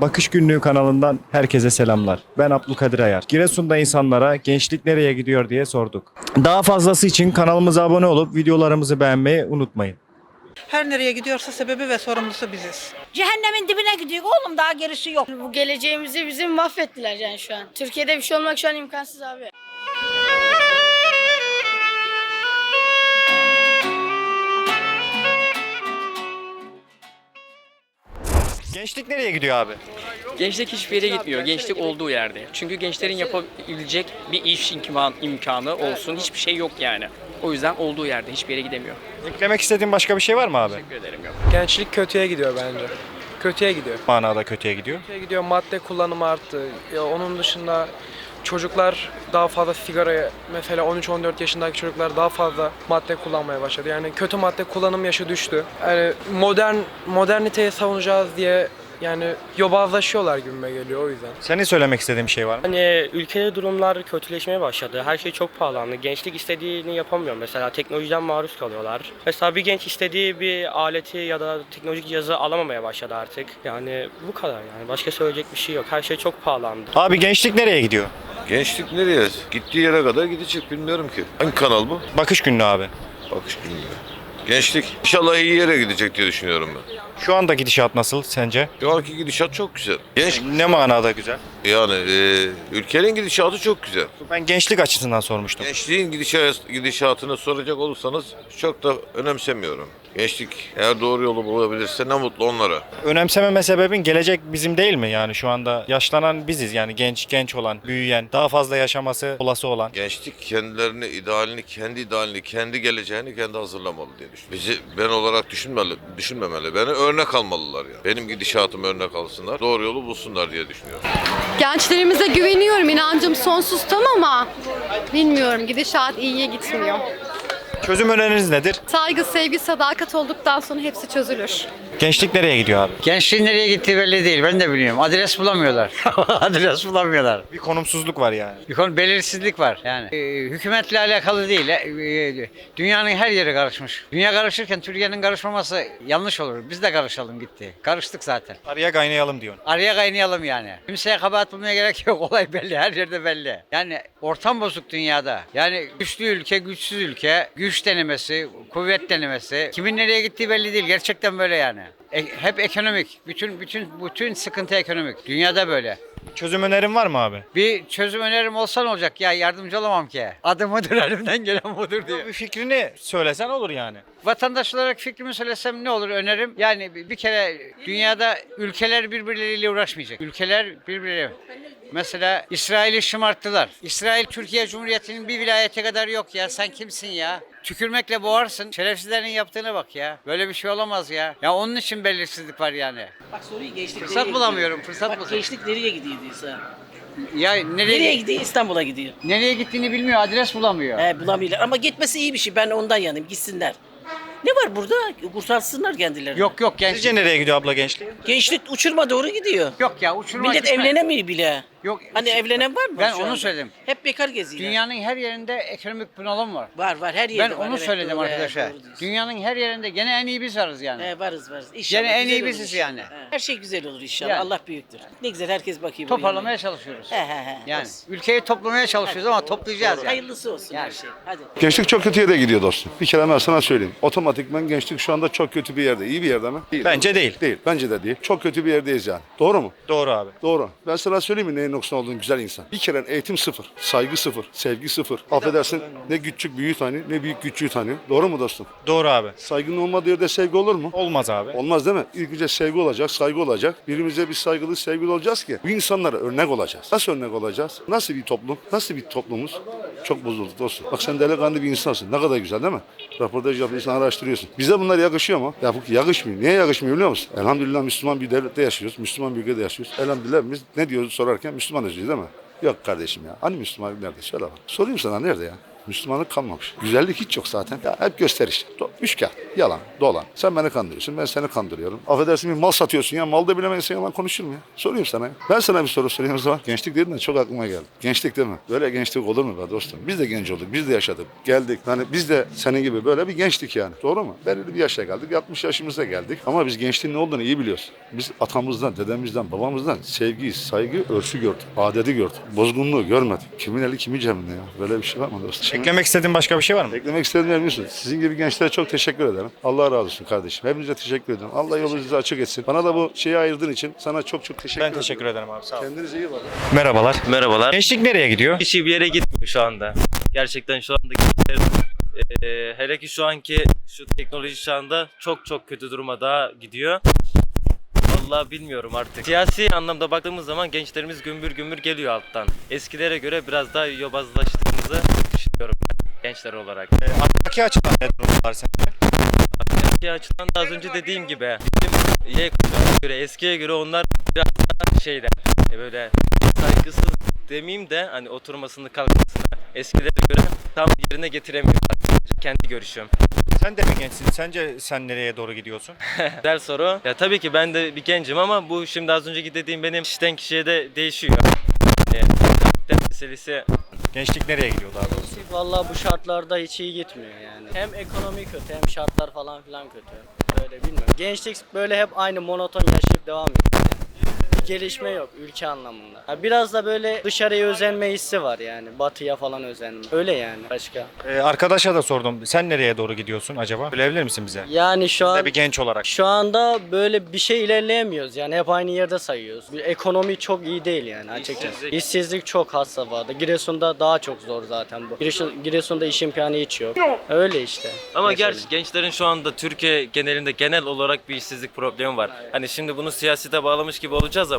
Bakış Günlüğü kanalından herkese selamlar. Ben Abdülkadir Ayar. Giresun'da insanlara gençlik nereye gidiyor diye sorduk. Daha fazlası için kanalımıza abone olup videolarımızı beğenmeyi unutmayın. Her nereye gidiyorsa sebebi ve sorumlusu biziz. Cehennemin dibine gidiyor oğlum daha gerisi yok. Bu geleceğimizi bizim mahvettiler yani şu an. Türkiye'de bir şey olmak şu an imkansız abi. Gençlik nereye gidiyor abi? Gençlik hiçbir yere gitmiyor. Gençlik olduğu yerde. Çünkü gençlerin yapabilecek bir iş imkan, imkanı olsun. Hiçbir şey yok yani. O yüzden olduğu yerde hiçbir yere gidemiyor. Eklemek istediğin başka bir şey var mı abi? Teşekkür ederim yok. Gençlik kötüye gidiyor bence. Kötüye gidiyor. Manada kötüye gidiyor. Kötüye gidiyor. Madde kullanımı arttı. Ya onun dışında çocuklar daha fazla sigaraya mesela 13-14 yaşındaki çocuklar daha fazla madde kullanmaya başladı. Yani kötü madde kullanım yaşı düştü. Yani modern moderniteyi savunacağız diye yani yobazlaşıyorlar gibime geliyor o yüzden. Senin söylemek istediğin bir şey var mı? Hani ülkede durumlar kötüleşmeye başladı. Her şey çok pahalandı. Gençlik istediğini yapamıyor. Mesela teknolojiden maruz kalıyorlar. Mesela bir genç istediği bir aleti ya da teknolojik cihazı alamamaya başladı artık. Yani bu kadar yani. Başka söyleyecek bir şey yok. Her şey çok pahalandı. Abi gençlik nereye gidiyor? Gençlik nereye? Gittiği yere kadar gidecek bilmiyorum ki. Hangi kanal bu? Bakış Günlüğü abi. Bakış günlüğü. Gençlik inşallah iyi yere gidecek diye düşünüyorum ben. Şu anda gidişat nasıl sence? Şu anki gidişat çok güzel. Genç Ne manada güzel? yani e, ülkenin gidişatı çok güzel. Ben gençlik açısından sormuştum. Gençliğin gidişat, gidişatını soracak olursanız çok da önemsemiyorum. Gençlik eğer doğru yolu bulabilirse ne mutlu onlara. Önemsememe sebebin gelecek bizim değil mi? Yani şu anda yaşlanan biziz yani genç genç olan, büyüyen, daha fazla yaşaması olası olan. Gençlik kendilerini, idealini, kendi idealini, kendi geleceğini kendi hazırlamalı diye düşünüyorum. Bizi ben olarak düşünmeli, düşünmemeli. Beni örnek almalılar ya. Benim gidişatımı örnek alsınlar, doğru yolu bulsunlar diye düşünüyorum. Gençlerimize güveniyorum. inancım sonsuz tam ama bilmiyorum gidişat iyiye gitmiyor. Çözüm öneriniz nedir? Saygı, sevgi, sadakat olduktan sonra hepsi çözülür. Gençlik nereye gidiyor abi? Gençliğin nereye gittiği belli değil. Ben de bilmiyorum. Adres bulamıyorlar. Adres bulamıyorlar. Bir konumsuzluk var yani. Bir konu belirsizlik var yani. Ee, hükümetle alakalı değil. Ee, dünyanın her yeri karışmış. Dünya karışırken Türkiye'nin karışmaması yanlış olur. Biz de karışalım gitti. Karıştık zaten. Araya kaynayalım diyorsun. Araya kaynayalım yani. Kimseye kabahat bulmaya gerek yok. Olay belli. Her yerde belli. Yani ortam bozuk dünyada. Yani güçlü ülke, güçsüz ülke, güç denemesi, kuvvet denemesi. Kimin nereye gittiği belli değil. Gerçekten böyle yani. E- hep ekonomik. Bütün bütün bütün sıkıntı ekonomik. Dünyada böyle. Çözüm önerin var mı abi? Bir çözüm önerim olsa ne olacak ya yardımcı olamam ki. Adım odur elimden gelen budur diye. Bir fikrini söylesen olur yani. Vatandaş olarak fikrimi söylesem ne olur önerim? Yani bir bir kere dünyada ülkeler birbirleriyle uğraşmayacak. Ülkeler birbirleriyle Mesela İsrail'i şımarttılar. İsrail Türkiye Cumhuriyeti'nin bir vilayete kadar yok ya. Sen kimsin ya? Tükürmekle boğarsın. Şerefsizlerin yaptığına bak ya. Böyle bir şey olamaz ya. Ya onun için belirsizlik var yani. Bak soruyu gençlik Fırsat nereye bulamıyorum, gidiyor? fırsat Bak bulamıyorum. gençlik nereye gidiyorduysa. Ya nereye, Nereye gidiyor? İstanbul'a gidiyor. nereye gittiğini bilmiyor, adres bulamıyor. He bulamıyorlar ama gitmesi iyi bir şey. Ben ondan yanayım. Gitsinler. Ne var burada? Kurtarsınlar kendilerini. Yok yok genç. Sizce nereye gidiyor abla gençlik? Gençlik uçurma doğru gidiyor. Yok ya uçurma Millet gitme. evlenemiyor bile. Yok. Hani evlenen var mı? Ben şu onu anda? söyledim. Hep bekar geziyorlar. Dünyanın her yerinde ekonomik bunalım var. Var var her Ben yerde var. onu evet, söyledim doğru, diyorsun. Dünyanın her yerinde gene en iyi biz varız yani. He, varız varız. İnşallah Gene en güzel iyi olur biziz inşallah. yani. He, Her şey güzel olur inşallah. Yani. Allah büyüktür. Ne güzel herkes bakayım. Toparlamaya çalışıyoruz. He he he. Yani olsun. ülkeyi toplamaya çalışıyoruz ama toplayacağız yani. Hayırlısı olsun Yani. her şey. Hadi. Gençlik çok kötüye de gidiyor dostum. Bir kere ben sana söyleyeyim. Otomatikman gençlik şu anda çok kötü bir yerde. İyi bir yerde mi? Değil. Bence değil. Değil. Bence de değil. Çok kötü bir yerdeyiz yani. Doğru mu? Doğru abi. Doğru. Ben sana söyleyeyim mi neyin noksan olduğunu güzel insan. Bir kere eğitim sıfır. Saygı sıfır. Sevgi sıfır. Affedersin ne küçük büyüğü tanıyor ne büyük küçüğü tanıyor. Doğru mu dostum? Doğru abi. Saygının olmadığı yerde sevgi olur mu? Olmaz abi. Olmaz değil mi? İlk önce sevgi olacak, saygı olacak. Birbirimize bir saygılı, sevgili olacağız ki bu insanlara örnek olacağız. Nasıl örnek olacağız? Nasıl bir toplum? Nasıl bir toplumuz? Çok bozuldu dostum. Bak sen delikanlı bir insansın. Ne kadar güzel değil mi? Röportaj yapıyorsun, araştırıyorsun. Bize bunlar yakışıyor mu? Ya yakışmıyor. Niye yakışmıyor biliyor musun? Elhamdülillah Müslüman bir devlette yaşıyoruz. Müslüman bir ülkede yaşıyoruz. Elhamdülillah biz ne diyoruz sorarken Müslümanız diyoruz değil mi? Yok kardeşim ya. Hani Müslüman nerede? Söyle bak. Sorayım sana nerede ya? Müslümanlık kalmamış. Güzellik hiç yok zaten. Ya hep gösteriş. Do- Üçkağıt, yalan, dolan. Sen beni kandırıyorsun, ben seni kandırıyorum. Affedersin bir mal satıyorsun ya. Malda bilemeyen yalan konuşur mu ya? Soruyorum sana ya. Ben sana bir soru sorayım o zaman. Gençlik dedin de çok aklıma geldi. Gençlik değil mi? Böyle gençlik olur mu be dostum? Biz de genç olduk, biz de yaşadık, geldik. Hani biz de senin gibi böyle bir gençlik yani. Doğru mu? Belirli bir yaşa geldik, 60 yaşımıza geldik. Ama biz gençliğin ne olduğunu iyi biliyoruz. Biz atamızdan, dedemizden, babamızdan sevgi, saygı, örfü gördük. Adeti gördük. Bozgunluğu görmedik. Kimin eli kimin cebinde ya? Böyle bir şey var mı dostum? Eklemek istediğin başka bir şey var mı? Eklemek istediğim yer biliyorsun. Sizin gibi gençlere çok teşekkür ederim. Allah razı olsun kardeşim. Hepinize teşekkür ederim. Allah yolunuzu açık etsin. Bana da bu şeyi ayırdığın için sana çok çok teşekkür Ben ederim. teşekkür ederim abi sağ ol. Kendinize iyi bakın. Merhabalar. Merhabalar. Gençlik nereye gidiyor? Hiç iyi bir yere gitmiyor şu anda. Gerçekten şu anda gençler, eee, hele ki şu anki şu teknoloji çağında çok çok kötü duruma daha gidiyor. Vallahi bilmiyorum artık. Siyasi anlamda baktığımız zaman gençlerimiz gümbür gümbür geliyor alttan. Eskilere göre biraz daha ben, gençler olarak. Ee, ahlaki açıdan ne durumlar sence? Eski açıdan da az önce dediğim gibi bizim Y kuşağına göre eskiye göre onlar biraz daha şeyler e, böyle saygısız demeyeyim de hani oturmasını kalkmasını eskilere göre tam yerine getiremiyorlar. Kendi görüşüm. Sen de mi gençsin? Sence sen nereye doğru gidiyorsun? Güzel soru. Ya tabii ki ben de bir gencim ama bu şimdi az önceki dediğim benim kişiden kişiye de değişiyor. Yani, karakter meselesi Gençlik nereye gidiyor daha doğrusu? Vallahi bu şartlarda hiç iyi gitmiyor yani. Hem ekonomi kötü hem şartlar falan filan kötü. Böyle bilmiyorum. Gençlik böyle hep aynı monoton yaşayıp devam ediyor. Gelişme yok ülke anlamında. Ha, biraz da böyle dışarıya özenme hissi var yani. Batıya falan özenme. Öyle yani başka. Ee, arkadaşa da sordum. Sen nereye doğru gidiyorsun acaba? Bilebilir misin bize? Yani şu an bir genç olarak. şu anda böyle bir şey ilerleyemiyoruz yani hep aynı yerde sayıyoruz. Bir ekonomi çok iyi değil yani açıkçası. İşsizlik. İşsizlik çok had safhada. Giresun'da daha çok zor zaten bu. Giresun, Giresun'da iş imkanı hiç yok. Öyle işte. Ama Mesela. gerçi gençlerin şu anda Türkiye genelinde genel olarak bir işsizlik problemi var. Hani şimdi bunu siyasete bağlamış gibi olacağız ama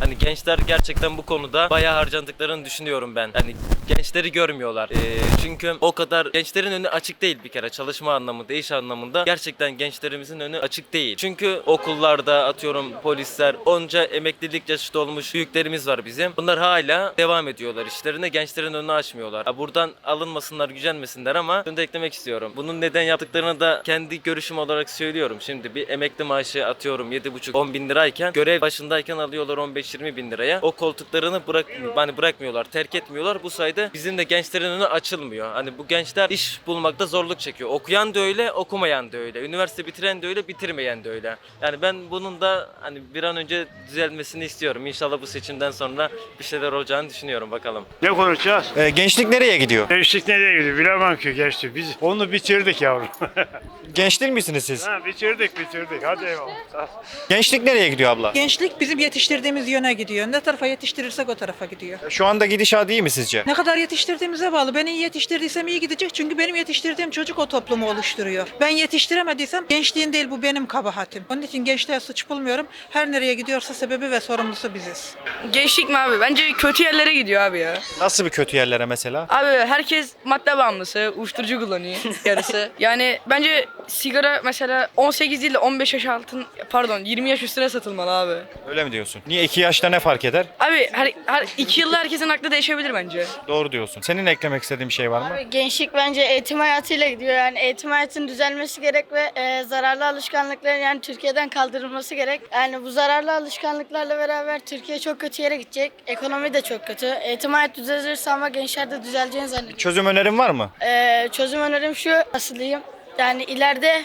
hani gençler gerçekten bu konuda bayağı harcandıklarını düşünüyorum ben. Hani gençleri görmüyorlar. Ee, çünkü o kadar gençlerin önü açık değil bir kere çalışma anlamında, iş anlamında gerçekten gençlerimizin önü açık değil. Çünkü okullarda atıyorum polisler onca emeklilik yaşı dolmuş büyüklerimiz var bizim. Bunlar hala devam ediyorlar işlerine. Gençlerin önünü açmıyorlar. Ha, buradan alınmasınlar, gücenmesinler ama şunu da eklemek istiyorum. Bunun neden yaptıklarını da kendi görüşüm olarak söylüyorum. Şimdi bir emekli maaşı atıyorum 7,5-10 bin lirayken görev başındayken alıyorlar 15-20 bin liraya. O koltuklarını bırak, hani bırakmıyorlar, terk etmiyorlar. Bu sayede bizim de gençlerin önü açılmıyor. Hani bu gençler iş bulmakta zorluk çekiyor. Okuyan da öyle, okumayan da öyle. Üniversite bitiren de öyle, bitirmeyen de öyle. Yani ben bunun da hani bir an önce düzelmesini istiyorum. İnşallah bu seçimden sonra bir şeyler olacağını düşünüyorum bakalım. Ne konuşacağız? Ee, gençlik nereye gidiyor? Gençlik nereye gidiyor bilemem ki gençlik. Biz onu bitirdik yavrum. Genç değil misiniz siz? ha, bitirdik bitirdik. Hadi eyvallah. Gençlik nereye gidiyor abla? Gençlik bizim yetiştirdiğimiz yöne gidiyor. Ne tarafa yetiştirirsek o tarafa gidiyor. Şu anda gidişat iyi mi sizce? Ne kadar yetiştirdiğimize bağlı. Ben iyi yetiştirdiysem iyi gidecek. Çünkü benim yetiştirdiğim çocuk o toplumu oluşturuyor. Ben yetiştiremediysem gençliğin değil bu benim kabahatim. Onun için gençliğe suç bulmuyorum. Her nereye gidiyorsa sebebi ve sorumlusu biziz. Gençlik mi abi? Bence kötü yerlere gidiyor abi ya. Nasıl bir kötü yerlere mesela? Abi herkes madde bağımlısı, uyuşturucu kullanıyor yarısı. Yani bence sigara mesela 18 değil de 15 yaş altın pardon 20 yaş üstüne satılmalı abi. Öyle mi diyorsun? Niye iki yaşta ne fark eder? Abi her, her iki yılda herkesin aklı değişebilir bence. Doğru diyorsun. Senin eklemek istediğin bir şey var mı? Abi gençlik bence eğitim hayatıyla gidiyor. Yani eğitim hayatının düzelmesi gerek ve e, zararlı alışkanlıkların yani Türkiye'den kaldırılması gerek. Yani bu zararlı alışkanlıklarla beraber Türkiye çok kötü yere gidecek. Ekonomi de çok kötü. Eğitim hayatı düzelirse ama gençler de düzeleceğini zannediyorum. Çözüm önerin var mı? E, çözüm önerim şu, nasıl diyeyim? Yani ileride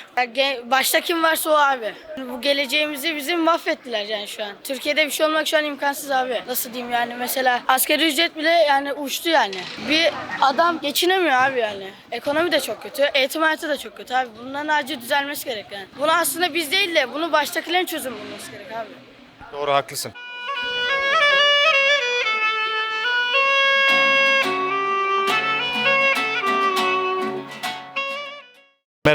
başta kim varsa o abi. Bu geleceğimizi bizim mahvettiler yani şu an. Türkiye'de bir şey olmak şu an imkansız abi. Nasıl diyeyim yani mesela asgari ücret bile yani uçtu yani. Bir adam geçinemiyor abi yani. Ekonomi de çok kötü, eğitim hayatı da çok kötü abi. Bunların acil düzelmesi gerek yani. Bunu aslında biz değil de bunu baştakilerin çözüm bulması gerek abi. Doğru haklısın.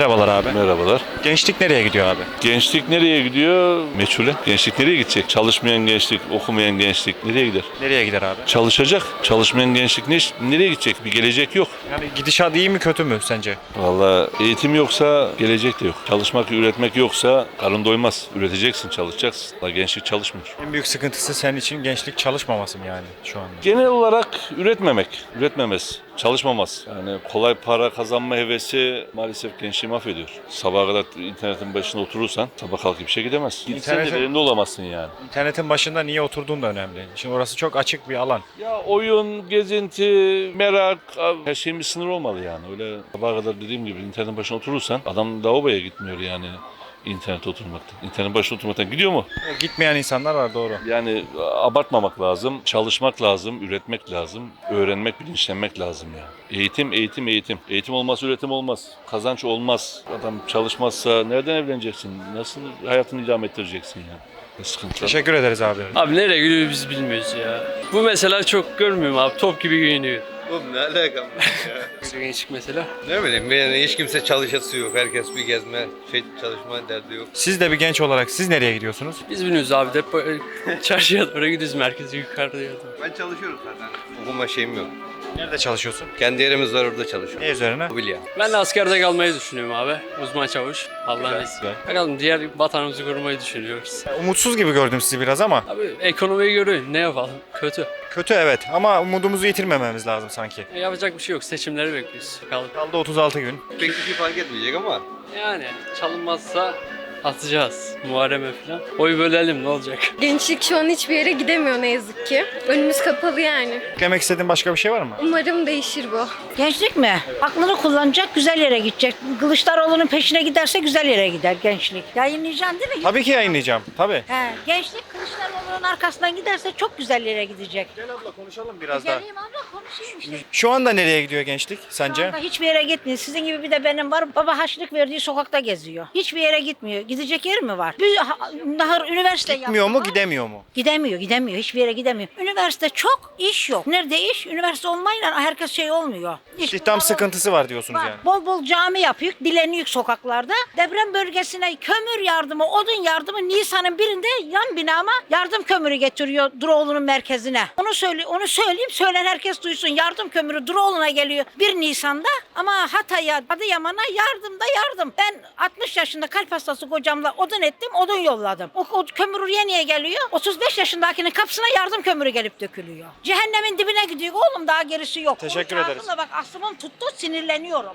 Merhabalar abi. Merhabalar. Gençlik nereye gidiyor abi? Gençlik nereye gidiyor? Meçhule. Gençlik nereye gidecek? Çalışmayan gençlik, okumayan gençlik nereye gider? Nereye gider abi? Çalışacak. Çalışmayan gençlik ne, nereye gidecek? Bir gelecek yok. Yani gidişat iyi mi kötü mü sence? Vallahi eğitim yoksa gelecek de yok. Çalışmak, üretmek yoksa karın doymaz. Üreteceksin, çalışacaksın. Vallahi gençlik çalışmıyor. En büyük sıkıntısı senin için gençlik çalışmaması mı yani şu anda? Genel olarak üretmemek, üretmemesi. Çalışmamaz. Yani kolay para kazanma hevesi maalesef gençliği mahvediyor. Sabaha kadar internetin başında oturursan sabah kalkıp işe gidemezsin. İnternete- verimli olamazsın yani. İnternetin başında niye oturduğun da önemli. Şimdi orası çok açık bir alan. Ya oyun, gezinti, merak, her şeyin bir sınırı olmalı yani. Öyle sabaha kadar dediğim gibi internetin başına oturursan adam lavaboya gitmiyor yani internet oturmaktan. İnternet başına oturmaktan gidiyor mu? Gitmeyen insanlar var doğru. Yani abartmamak lazım, çalışmak lazım, üretmek lazım, öğrenmek, bilinçlenmek lazım yani. Eğitim, eğitim, eğitim. Eğitim olmazsa üretim olmaz. Kazanç olmaz. Adam çalışmazsa nereden evleneceksin? Nasıl hayatını idame ettireceksin yani? Ne sıkıntı. Teşekkür ederiz abi. Abi nereye gidiyor biz bilmiyoruz ya. Bu mesela çok görmüyorum abi. Top gibi giyiniyor. Oğlum ne alakam var ya? Gençlik mesela. ne bileyim yani hiç kimse çalışası yok. Herkes bir gezme, şey çalışma derdi yok. Siz de bir genç olarak siz nereye gidiyorsunuz? Biz bilmiyoruz abi. Depo, çarşıya doğru gidiyoruz merkeze yukarıya doğru. Ben çalışıyorum zaten. Okuma şeyim yok. Nerede çalışıyorsun? Kendi yerimiz var orada çalışıyorum. Ne üzerine? Mobilya. Ben de askerde kalmayı düşünüyorum abi. Uzman çavuş. Allah'ın izniyle. Bakalım diğer vatanımızı korumayı düşünüyoruz. Umutsuz gibi gördüm sizi biraz ama. Abi ekonomiyi görüyorsun. Ne yapalım? Kötü. Kötü evet ama umudumuzu yitirmememiz lazım sanki. E, yapacak bir şey yok. Seçimleri bekliyoruz. Bakalım. Kaldı 36 gün. Pek bir şey fark etmeyecek ama. Yani çalınmazsa atacağız. Muhareme falan. Oy bölelim ne olacak? Gençlik şu an hiçbir yere gidemiyor ne yazık ki. Önümüz kapalı yani. Eklemek istediğin başka bir şey var mı? Umarım değişir bu. Gençlik mi? Aklını kullanacak, güzel yere gidecek. Kılıçdaroğlu'nun peşine giderse güzel yere gider gençlik. Yayınlayacaksın değil mi? Tabii ki yayınlayacağım. Tabii. He, gençlik Kılıçdaroğlu'nun arkasından giderse çok güzel yere gidecek. Gel abla konuşalım biraz daha. Geleyim abla konuşayım işte. Şu anda nereye gidiyor gençlik Şu sence? anda hiçbir yere gitmiyor. Sizin gibi bir de benim var. Baba haçlık verdiği sokakta geziyor. Hiçbir yere gitmiyor. Gidecek yer mi var? Bir ha- daha üniversite Gitmiyor mu gidemiyor mu? Gidemiyor, gidemiyor. Hiçbir yere gidemiyor. Üniversite çok, iş yok. Nerede iş? Üniversite olmayla herkes şey olmuyor. İş İstihdam sıkıntısı var diyorsunuz Var. yani. Bol bol cami yapıyor, dileniyor sokaklarda. Deprem bölgesine kömür yardımı, odun yardımı Nisan'ın birinde yan binama yardım kömürü getiriyor Duroğlu'nun merkezine. Onu söyle, onu söyleyeyim, söyler herkes duysun. Yardım kömürü Duroğlu'na geliyor 1 Nisan'da ama Hatay'a, Adıyaman'a yardım da yardım. Ben 60 yaşında kalp hastası kocamla odun ettim, odun yolladım. O, o kömür oraya niye geliyor? 35 yaşındakinin kapısına yardım kömürü gelip dökülüyor. Cehennemin dibine gidiyor oğlum daha gerisi yok. Teşekkür Onun kağıdımla Bak aslımım tuttu sinirleniyorum.